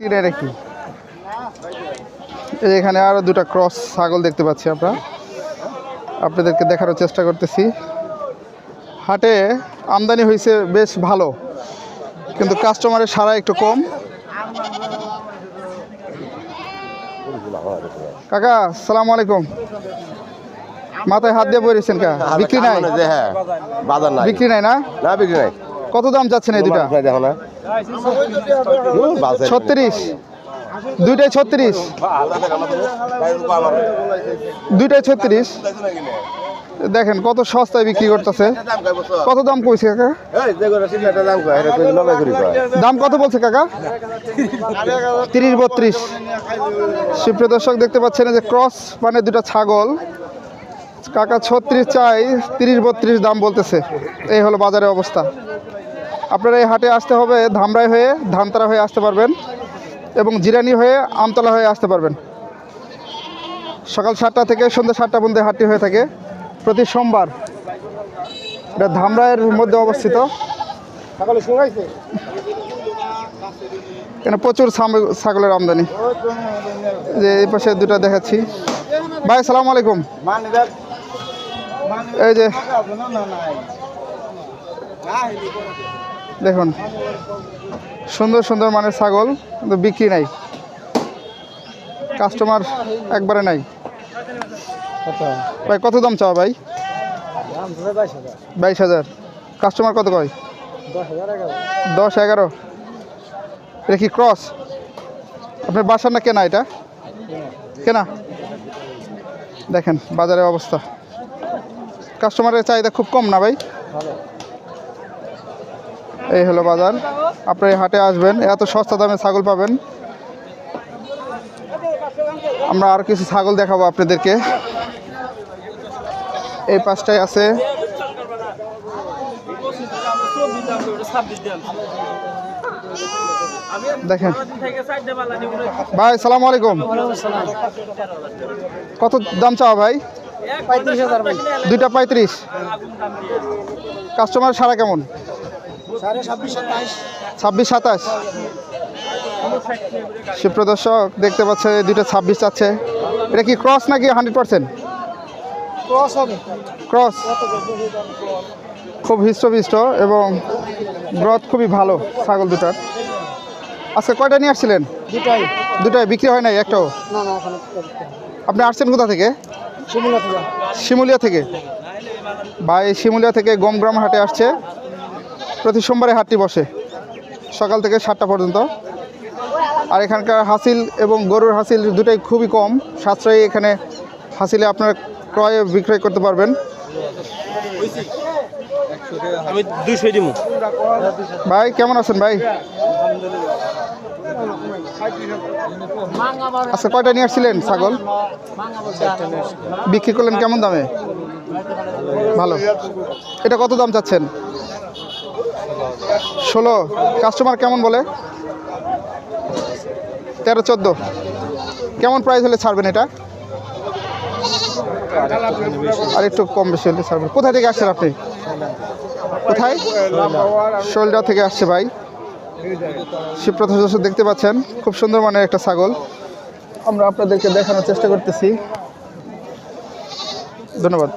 কিনে রেখি এখানে আরও দুটা ক্রস ছাগল দেখতে পাচ্ছি আমরা। আপনাদেরকে দেখানোর চেষ্টা করতেছি। হাটে আমদানি হয়েছে বেশ ভালো কিন্তু কাস্টমারের সারা একটু কম। কাকা সালাম আলাইকুম। মাথায় হাত দিয়ে বলেছেন কা? বিক্রি নাই? হ্যাঁ নাই। বিক্রি নাই না? না বিক্রি নাই। কত দাম চাচ্ছেন এই দুটা দেখো না। ছত্রিশ। দুইটাই ছত্রিশ। দুইটাই ছত্রিশ। দেখেন কত সস্তায় বিক্রি করতেছে। কত দাম কইছে কাকা? দাম কত বলছে কাকা? তিরিশ বত্রিশ। সুপ্রিয় দর্শক দেখতে পাচ্ছেন যে ক্রস মানে দুটা ছাগল। কাকা ছত্রিশ চাই তিরিশ বত্রিশ দাম বলতেছে। এই হলো বাজারের অবস্থা। আপনারা এই হাটে আসতে হবে ধামরাই হয়ে ধানতারা হয়ে আসতে পারবেন এবং জিরানি হয়ে আমতলা হয়ে আসতে পারবেন। সকাল সাতটা থেকে সন্ধ্যা সাতটা পর্যন্ত হাটটি হয়ে থাকে। প্রতি সোমবার এটা ধামরাইয়ের মধ্যে অবস্থিত। এখানে প্রচুর ছাগলের আমদানি। যে এই পাশে দুটো দেখাচ্ছি। ভাই সালাম আলাইকুম। এই যে দেখুন সুন্দর সুন্দর মানের ছাগল কিন্তু বিক্রি নাই। কাস্টমার একবারে নাই। ভাই কত দাম চাও ভাই? বাইশ হাজার। কাস্টমার কত কয়? দশ এগারো। এটা কি ক্রস আপনার বাসার না কেনা এটা? কেনা? দেখেন বাজারের অবস্থা। কাস্টমারের চাহিদা খুব কম না ভাই? এই হলো বাজার। আপনার এই হাটে আসবেন এত সস্তা দামে ছাগল পাবেন। আমরা আর কিছু ছাগল দেখাবো আপনাদেরকে। এই পাশটায় আছে দেখেন। ভাই সালাম আলাইকুম। কত দাম চাও ভাই। দুইটা পঁয়ত্রিশ। কাস্টমার সারা কেমন? ছাব্বিশ সাতাশ সুপ্রদর্শক দেখতে পাচ্ছে দুইটা ছাব্বিশ চাচ্ছে এটা কি ক্রস নাকি হান্ড্রেড পার্সেন্ট ক্রস খুব হৃষ্টপুষ্ট এবং গ্রথ খুবই ভালো ছাগল দুটার। আজকে কয়টা নিয়ে আসছিলেন? দুটাই। দুটাই? বিক্রি হয় নাই একটাও? আপনি আসছেন কোথা থেকে? শিমুলা থেকে। শিমুলিয়া থেকে। ভাই শিমুলিয়া থেকে গমগ্রাম হাটে আসছে। প্রতি সোমবারে হাটটি বসে সকাল থেকে সাতটা পর্যন্ত। আর এখানকার হাসিল এবং গরুর হাসিল দুটাই খুবই কম সাশ্রয়ী এখানে হাসিলে আপনারা ক্রয় বিক্রয় করতে পারবেন। আমি দুইশো দিব ভাই কেমন আছেন ভাই? আচ্ছা কয়টা নিয়ে আসছিলেন ছাগল? বিক্রি করলেন কেমন দামে? ভালো। এটা কত দাম চাচ্ছেন? ষোলো। কাস্টমার কেমন বলে? তেরো, চোদ্দ। কেমন প্রাইস হলে ছাড়বেন এটা? আর একটু কম বেশি হলে ছাড়বেন। কোথা থেকে আসছেন আপনি? কোথায়? শোলডা থেকে আসছে ভাই। শিবপ্রথম দর্শক দেখতে পাচ্ছেন, খুব সুন্দর মানের একটা ছাগল। আমরা আপনাদেরকে দেখানোর চেষ্টা করতেছি। ধন্যবাদ